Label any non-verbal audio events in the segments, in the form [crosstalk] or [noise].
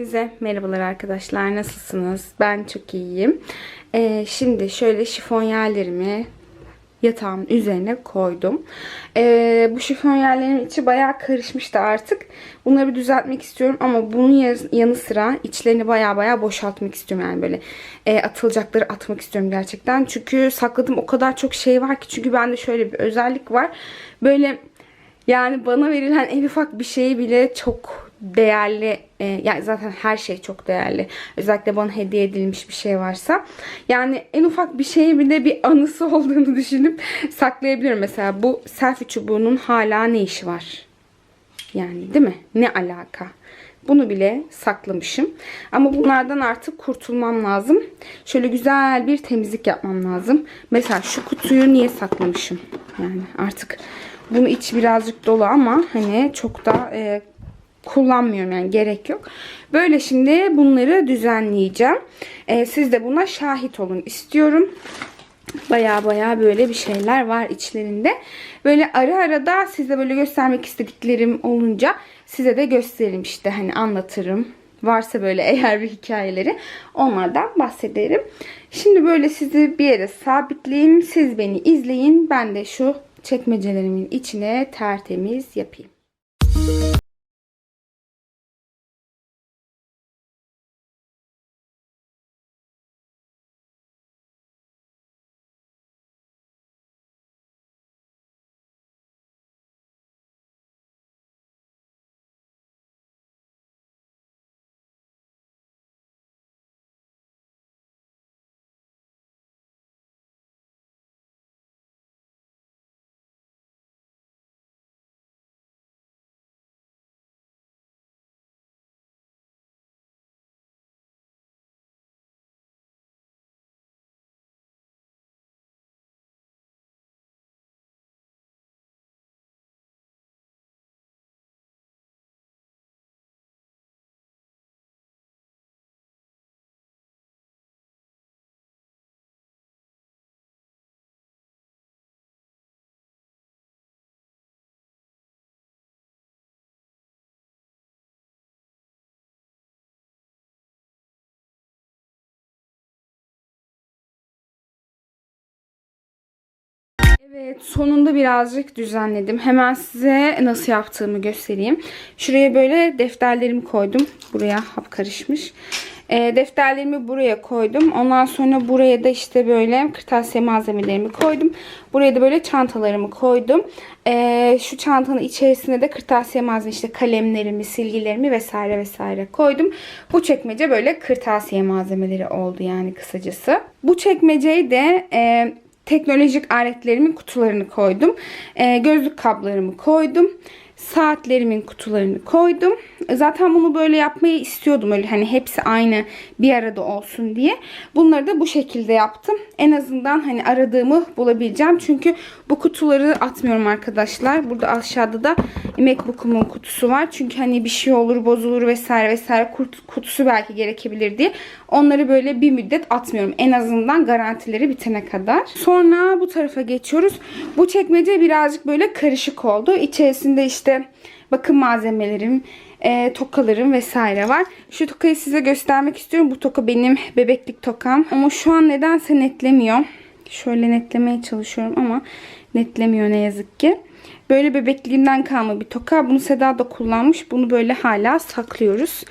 Hepinize merhabalar arkadaşlar. Nasılsınız? Ben çok iyiyim. Ee, şimdi şöyle şifon yerlerimi yatağın üzerine koydum. Ee, bu şifon yerlerin içi bayağı karışmıştı artık. Bunları bir düzeltmek istiyorum ama bunun yanı sıra içlerini bayağı bayağı boşaltmak istiyorum. Yani böyle e, atılacakları atmak istiyorum gerçekten. Çünkü sakladığım o kadar çok şey var ki. Çünkü bende şöyle bir özellik var. Böyle yani bana verilen en ufak bir şey bile çok değerli. e, yani zaten her şey çok değerli. Özellikle bana hediye edilmiş bir şey varsa. Yani en ufak bir şeyin bile bir anısı [laughs] olduğunu düşünüp saklayabilirim. Mesela bu selfie çubuğunun hala ne işi var? Yani değil mi? Ne alaka? Bunu bile saklamışım. Ama bunlardan artık kurtulmam lazım. Şöyle güzel bir temizlik yapmam lazım. Mesela şu kutuyu niye saklamışım? Yani artık bunu içi birazcık dolu ama hani çok da e, kullanmıyorum yani gerek yok. Böyle şimdi bunları düzenleyeceğim. E, siz de buna şahit olun istiyorum. Baya baya böyle bir şeyler var içlerinde. Böyle ara ara da size böyle göstermek istediklerim olunca size de gösteririm işte hani anlatırım. Varsa böyle eğer bir hikayeleri onlardan bahsederim. Şimdi böyle sizi bir yere sabitleyeyim. Siz beni izleyin. Ben de şu çekmecelerimin içine tertemiz yapayım. Evet sonunda birazcık düzenledim. Hemen size nasıl yaptığımı göstereyim. Şuraya böyle defterlerimi koydum. Buraya hap karışmış. E, defterlerimi buraya koydum. Ondan sonra buraya da işte böyle kırtasiye malzemelerimi koydum. Buraya da böyle çantalarımı koydum. E, şu çantanın içerisine de kırtasiye malzeme işte kalemlerimi, silgilerimi vesaire vesaire koydum. Bu çekmece böyle kırtasiye malzemeleri oldu yani kısacası. Bu çekmeceyi de... E, teknolojik aletlerimin kutularını koydum. Ee, gözlük kablarımı koydum. Saatlerimin kutularını koydum. Zaten bunu böyle yapmayı istiyordum. Öyle hani hepsi aynı bir arada olsun diye. Bunları da bu şekilde yaptım. En azından hani aradığımı bulabileceğim. Çünkü bu kutuları atmıyorum arkadaşlar. Burada aşağıda da MacBook'umun kutusu var. Çünkü hani bir şey olur, bozulur vesaire vesaire kut- kutusu belki gerekebilir diye. Onları böyle bir müddet atmıyorum. En azından garantileri bitene kadar. Sonra bu tarafa geçiyoruz. Bu çekmece birazcık böyle karışık oldu. İçerisinde işte bakım malzemelerim, e, tokalarım vesaire var. Şu tokayı size göstermek istiyorum. Bu toka benim bebeklik tokam. Ama şu an nedense netlemiyor. Şöyle netlemeye çalışıyorum ama netlemiyor ne yazık ki. Böyle bebekliğimden kalma bir toka. Bunu Seda da kullanmış. Bunu böyle hala saklıyoruz.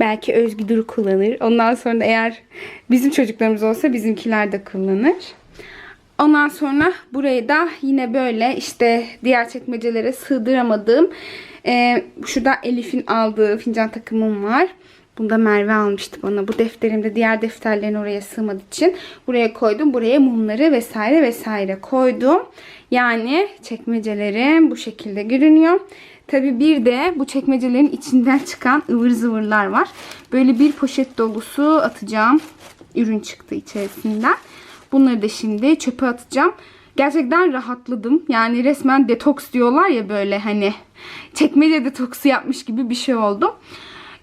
Belki Özgü Duru kullanır. Ondan sonra eğer bizim çocuklarımız olsa bizimkiler de kullanır. Ondan sonra burayı da yine böyle işte diğer çekmecelere sığdıramadığım e, şurada Elif'in aldığı fincan takımım var. Bunu da Merve almıştı bana. Bu defterimde diğer defterlerin oraya sığmadığı için buraya koydum. Buraya mumları vesaire vesaire koydum. Yani çekmecelerim bu şekilde görünüyor. Tabi bir de bu çekmecelerin içinden çıkan ıvır zıvırlar var. Böyle bir poşet dolusu atacağım. Ürün çıktı içerisinden. Bunları da şimdi çöpe atacağım. Gerçekten rahatladım. Yani resmen detoks diyorlar ya böyle hani çekmece detoksu yapmış gibi bir şey oldu.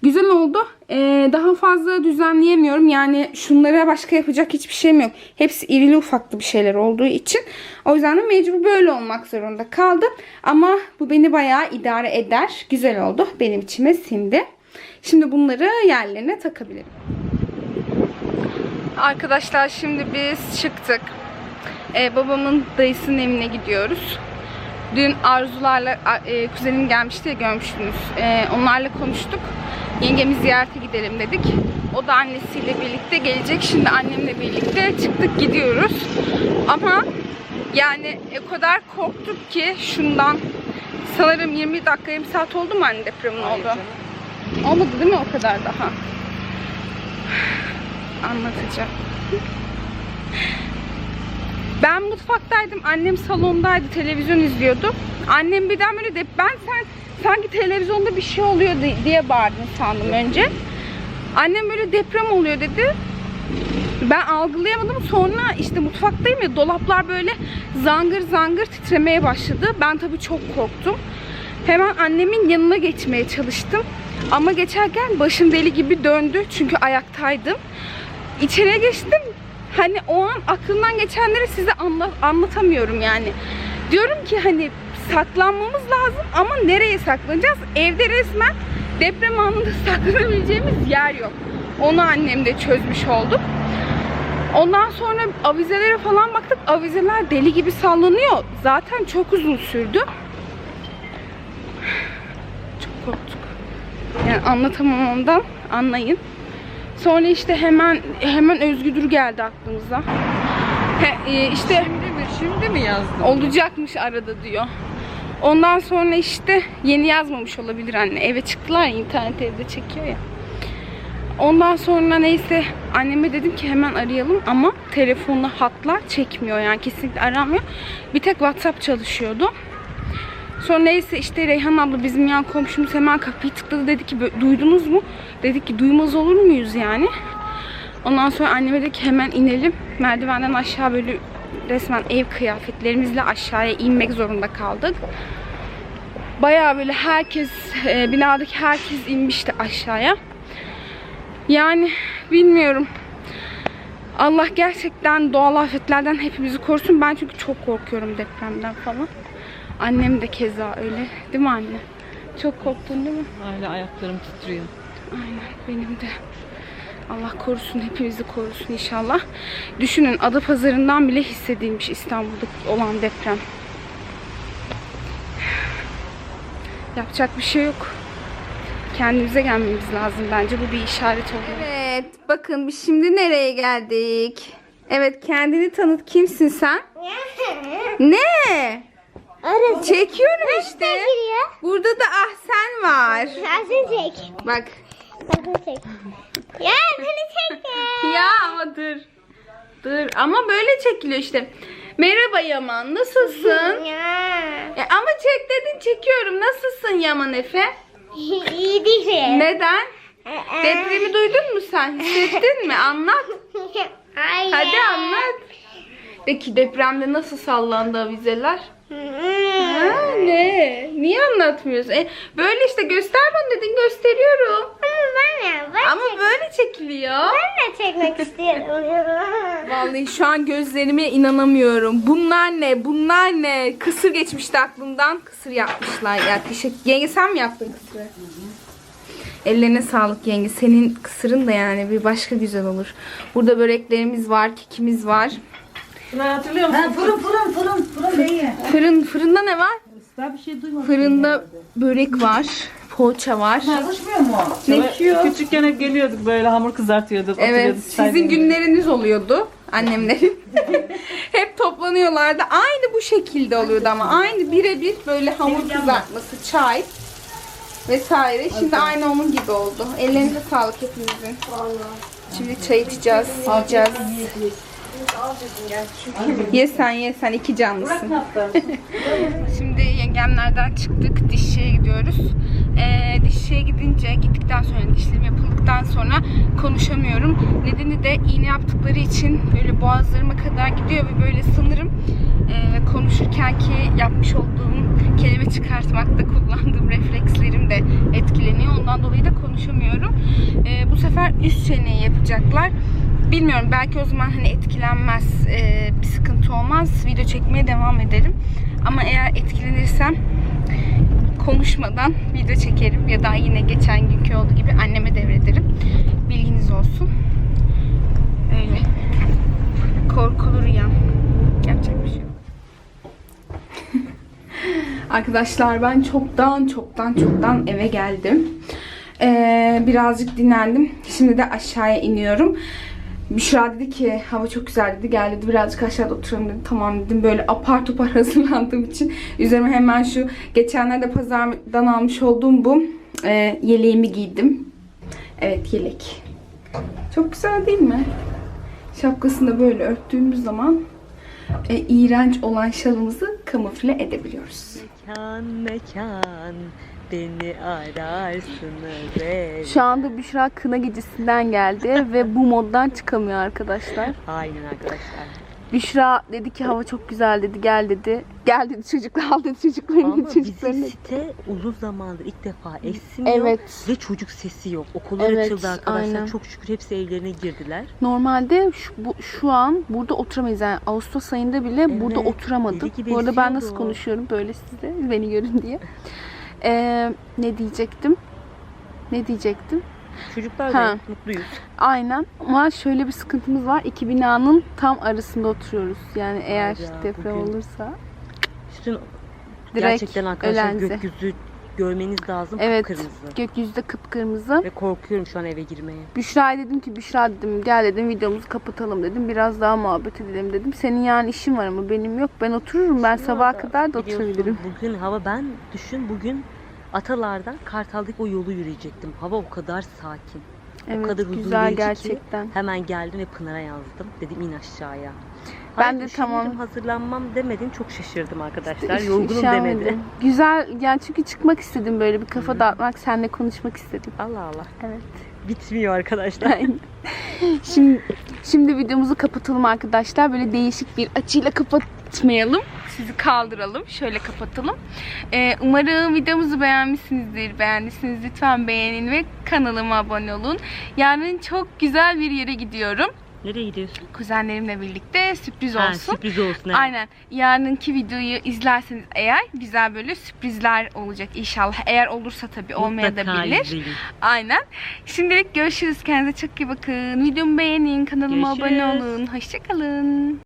Güzel oldu. Ee, daha fazla düzenleyemiyorum. Yani şunlara başka yapacak hiçbir şeyim yok. Hepsi irili ufaklı bir şeyler olduğu için. O yüzden de mecbur böyle olmak zorunda kaldım. Ama bu beni bayağı idare eder. Güzel oldu. Benim içime sindi. Şimdi bunları yerlerine takabilirim. Arkadaşlar şimdi biz çıktık. Ee, babamın dayısının evine gidiyoruz. Dün Arzularla e, kuzenim gelmişti ya görmüştünüz. Ee, onlarla konuştuk. Yengemi ziyarete gidelim dedik. O da annesiyle birlikte gelecek. Şimdi annemle birlikte çıktık gidiyoruz. Ama yani o kadar korktuk ki şundan sanırım 20 dakika 20 saat oldu mu anne depremin oldu? Olmadı değil mi o kadar daha? Anlatacağım. Ben mutfaktaydım. Annem salondaydı. Televizyon izliyordu. Annem birden böyle de ben sen sanki televizyonda bir şey oluyor di- diye bağırdım sandım önce. Annem böyle deprem oluyor dedi. Ben algılayamadım. Sonra işte mutfaktayım ya dolaplar böyle zangır zangır titremeye başladı. Ben tabii çok korktum. Hemen annemin yanına geçmeye çalıştım. Ama geçerken başım deli gibi döndü. Çünkü ayaktaydım. İçeriye geçtim. Hani o an aklımdan geçenleri size anla- anlatamıyorum yani. Diyorum ki hani saklanmamız lazım ama nereye saklanacağız? Evde resmen deprem anında [laughs] saklanabileceğimiz yer yok. Onu annem de çözmüş olduk. Ondan sonra avizelere falan baktık. Avizeler deli gibi sallanıyor. Zaten çok uzun sürdü. Çok korktuk. Yani anlatamamamdan anlayın. Sonra işte hemen hemen Özgüdür geldi aklımıza. He, e, işte Şimdi mi? Şimdi mi yazdın? olacakmış arada diyor. Ondan sonra işte yeni yazmamış olabilir anne. Eve çıktılar ya internet evde çekiyor ya. Ondan sonra neyse anneme dedim ki hemen arayalım ama telefonla hatlar çekmiyor yani kesinlikle aramıyor. Bir tek WhatsApp çalışıyordu. Sonra neyse işte Reyhan abla bizim yan komşumuz hemen kapıyı tıkladı dedi ki "Bö- duydunuz mu? Dedik ki duymaz olur muyuz yani? Ondan sonra anneme dedi ki hemen inelim. Merdivenden aşağı böyle resmen ev kıyafetlerimizle aşağıya inmek zorunda kaldık. Bayağı böyle herkes, e, binadaki herkes inmişti aşağıya. Yani bilmiyorum. Allah gerçekten doğal afetlerden hepimizi korusun. Ben çünkü çok korkuyorum depremden falan. Annem de keza öyle. Değil mi anne? Çok korktun değil mi? Hala ayaklarım titriyor. Aynen benim de. Allah korusun, hepimizi korusun inşallah. Düşünün Adapazarı'ndan bile hissedilmiş İstanbul'da olan deprem. Yapacak bir şey yok. Kendimize gelmemiz lazım bence. Bu bir işaret oluyor. Evet, bakın biz şimdi nereye geldik? Evet, kendini tanıt. Kimsin sen? Ne? Arası. Çekiyorum işte. Burada da Ahsen var. Arası çek. Bak. Arası çek. Ya beni çek [laughs] ya. Ama dur. Dur ama böyle çekiliyor işte. Merhaba Yaman nasılsın? [laughs] Ya. E, ama çek dedin çekiyorum. Nasılsın Yaman Efe? [laughs] İyi değil. Neden? Depremi duydun mu sen? Hissettin mi? Anlat. Hayır. Hadi anlat. Peki depremde nasıl sallandı avizeler? Ha, ne? Niye anlatmıyorsun? E, böyle işte göster bana dedin gösteriyorum. Ama ben ya. Ben, Ama böyle çekiliyor. ben de çekmek istiyorum. [laughs] Vallahi şu an gözlerime inanamıyorum. Bunlar ne? Bunlar ne? Kısır geçmişti aklımdan. Kısır yapmışlar ya. Teşekkür. Yenge sen mi yaptın kısırı? Ellerine sağlık yenge. Senin kısırın da yani bir başka güzel olur. Burada böreklerimiz var, kekimiz var. Şunları hatırlıyor musun? Ha, fırın fırın fırın fırın iyi. Fırın fırında ne var? Daha bir şey duymadım. Fırında börek var, poğaça var. Çalışmıyor mu? Ne yiyor? Küçükken hep geliyorduk böyle hamur kızartıyorduk. Evet, oturuyorduk, sizin günleriniz oluyordu annemlerin. [laughs] Hep toplanıyorlardı. Aynı bu şekilde oluyordu ama aynı birebir böyle hamur kızartması, çay vesaire. Şimdi aynı onun gibi oldu. Ellerinize sağlık hepinizin. Şimdi çay içeceğiz, yiyeceğiz. Ye sen ye sen iki canlısın. [laughs] Şimdi yengemlerden çıktık. Dişçiye gidiyoruz. Ee, dişçiye gidince gittikten sonra dişlerim yapıldıktan sonra konuşamıyorum. Nedeni de iğne yaptıkları için böyle boğazlarıma kadar gidiyor ve böyle sanırım e, konuşurken ki yapmış olduğum kelime çıkartmakta kullandığım reflekslerim de etkileniyor. Ondan dolayı da konuşamıyorum. E, bu sefer üst çeneyi yapacaklar. Bilmiyorum belki o zaman hani etkilenmez e, bir sıkıntı olmaz. Video çekmeye devam ederim. Ama eğer etkilenirsem konuşmadan video çekerim ya da yine geçen günkü olduğu gibi anneme devrederim. Bilginiz olsun. Öyle. Korkulu rüyam. Yapacak bir şey. [laughs] Arkadaşlar ben çoktan çoktan çoktan eve geldim. Ee, birazcık dinlendim. Şimdi de aşağıya iniyorum. Büşra dedi ki hava çok güzel dedi. Gel dedi birazcık aşağıda oturalım dedi. Tamam dedim. Böyle apar topar [laughs] hazırlandığım için üzerime hemen şu geçenlerde pazardan almış olduğum bu e, yeleğimi giydim. Evet yelek. Çok güzel değil mi? Şapkasını da böyle örttüğümüz zaman e, iğrenç olan şalımızı kamufle edebiliyoruz. Mekan mekan beni ararsınız ev. Şu anda Büşra kına gecesinden geldi [laughs] ve bu moddan çıkamıyor arkadaşlar. Aynen arkadaşlar. Büşra dedi ki hava çok güzel dedi gel dedi. Gel dedi çocuklar al dedi çocuklarını Ama çocuklarını. bizim site uzun zamandır ilk defa esmiyor. Evet. Ve çocuk sesi yok. Okullar Evet, açıldı arkadaşlar. aynen. Çok şükür hepsi evlerine girdiler. Normalde şu, bu, şu an burada oturamayız. Yani Ağustos ayında bile Evet, burada oturamadık. deli gibi Bu arada ben nasıl konuşuyorum böyle size beni görün diye. [laughs] Ee, ne diyecektim? Ne diyecektim? Çocuklar Ha. da mutluyuz. Aynen ama şöyle bir sıkıntımız var. İki binanın tam arasında oturuyoruz. Yani eğer Hayda, deprem bugün- olursa. Bütün Direkt gerçekten arkadaşlar ölenzi. gökyüzü görmeniz lazım. Evet. Kırmızı. Gökyüzü de kıpkırmızı. Ve korkuyorum şu an eve girmeye. Büşra'ya dedim ki Büşra dedim gel dedim videomuzu kapatalım dedim. Biraz daha muhabbet edelim dedim. Senin yani işin var ama benim yok. Ben otururum. Ben sabaha kadar da biliyorsun, oturabilirim. Bugün hava ben düşün bugün Atalar'dan Kartal'daki o yolu yürüyecektim. Hava o kadar sakin. Evet kadar huzur güzel verici ki gerçekten. Hemen geldim ve Pınar'a yazdım. Dedim in aşağıya. Ben Hayır, de tamam. hazırlanmam demedin. Çok şaşırdım arkadaşlar. Üş- Yorgunum üşenmedim. demedi. Güzel yani çünkü çıkmak istedim böyle bir kafa dağıtmak, seninle konuşmak istedim. Allah Allah. Evet. Bitmiyor arkadaşlar. Aynen. şimdi şimdi videomuzu kapatalım arkadaşlar. Böyle değişik bir açıyla kapatmayalım. Sizi kaldıralım. Şöyle kapatalım. Ee, umarım videomuzu beğenmişsinizdir. Beğendiyseniz lütfen beğenin ve kanalıma abone olun. Yarın çok güzel bir yere gidiyorum. Nereye gidiyorsun? Kuzenlerimle birlikte sürpriz Ha, olsun. sürpriz olsun. evet. Aynen. Yarınki videoyu izlerseniz eğer güzel böyle sürprizler olacak inşallah. Eğer olursa tabii olmaya da bilir. Aynen. Şimdilik görüşürüz. Kendinize çok iyi bakın. Videomu beğenin. Kanalıma abone Görüşürüz. olun. Hoşçakalın.